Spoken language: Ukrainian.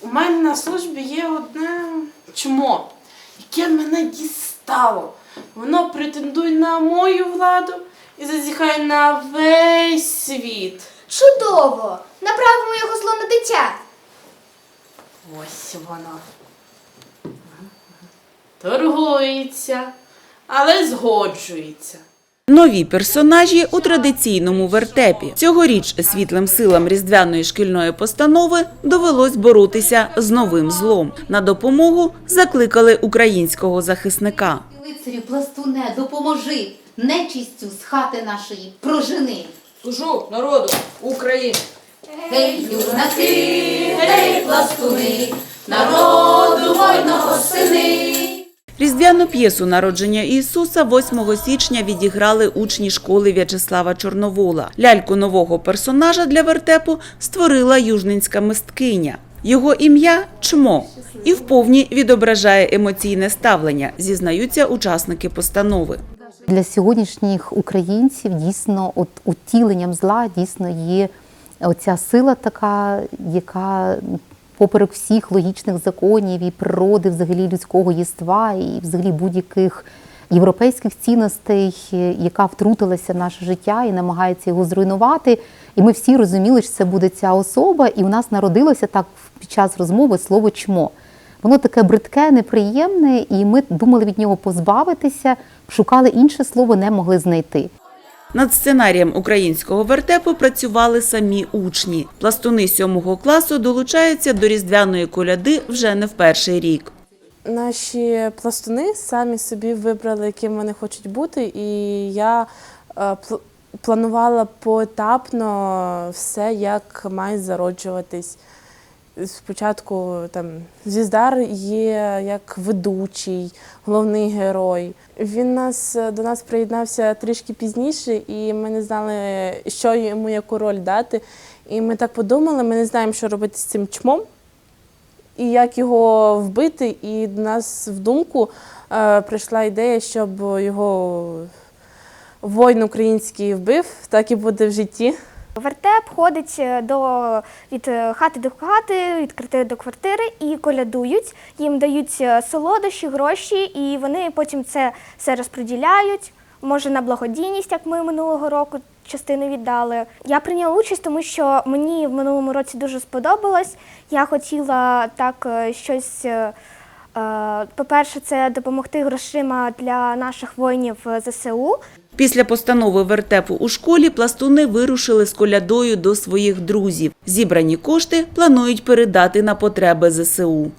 У мене на службі є одне чмо, яке мене дістало. Воно претендує на мою владу і зазіхає на весь світ. Чудово! Направимо його зло на дитя. Ось воно. Торгується, але згоджується. Нові персонажі у традиційному вертепі. Цьогоріч світлим силам різдвяної шкільної постанови довелось боротися з новим злом. На допомогу закликали українського захисника. Лицарю, пластуне, допоможи, нечистю з хати нашої прожени. Служу народу України. Гей, юнаки, гей, пластуни, Різдвяну п'єсу народження Ісуса 8 січня відіграли учні школи В'ячеслава Чорновола. Ляльку нового персонажа для вертепу створила южненська мисткиня. Його ім'я Чмо і вповні відображає емоційне ставлення, зізнаються учасники постанови. Для сьогоднішніх українців дійсно от утіленням зла дійсно є оця сила така, яка поперек всіх логічних законів і природи, взагалі людського єства, і взагалі будь-яких європейських цінностей, яка втрутилася в наше життя і намагається його зруйнувати. І ми всі розуміли, що це буде ця особа, і у нас народилося так під час розмови слово чмо. Воно таке бридке, неприємне, і ми думали від нього позбавитися, шукали інше слово, не могли знайти. Над сценарієм українського вертепу працювали самі учні. Пластуни сьомого класу долучаються до різдвяної коляди вже не в перший рік. Наші пластуни самі собі вибрали, яким вони хочуть бути, і я е, планувала поетапно все, як має зароджуватись. Спочатку там Звіздар є як ведучий, головний герой. Він нас до нас приєднався трішки пізніше, і ми не знали, що йому яку роль дати. І ми так подумали, ми не знаємо, що робити з цим чмом і як його вбити. І до нас в думку е, прийшла ідея, щоб його воїн український вбив, так і буде в житті. Вертеп ходить е, до, від е, хати до хати, від квартири до квартири і колядують. Їм дають е, солодощі, гроші, і вони потім це все розподіляють. Може на благодійність, як ми минулого року частину віддали. Я прийняла участь, тому що мені в минулому році дуже сподобалось. Я хотіла так щось. По-перше, це допомогти грошима для наших воїнів ЗСУ. Після постанови вертепу у школі пластуни вирушили з колядою до своїх друзів. Зібрані кошти планують передати на потреби ЗСУ.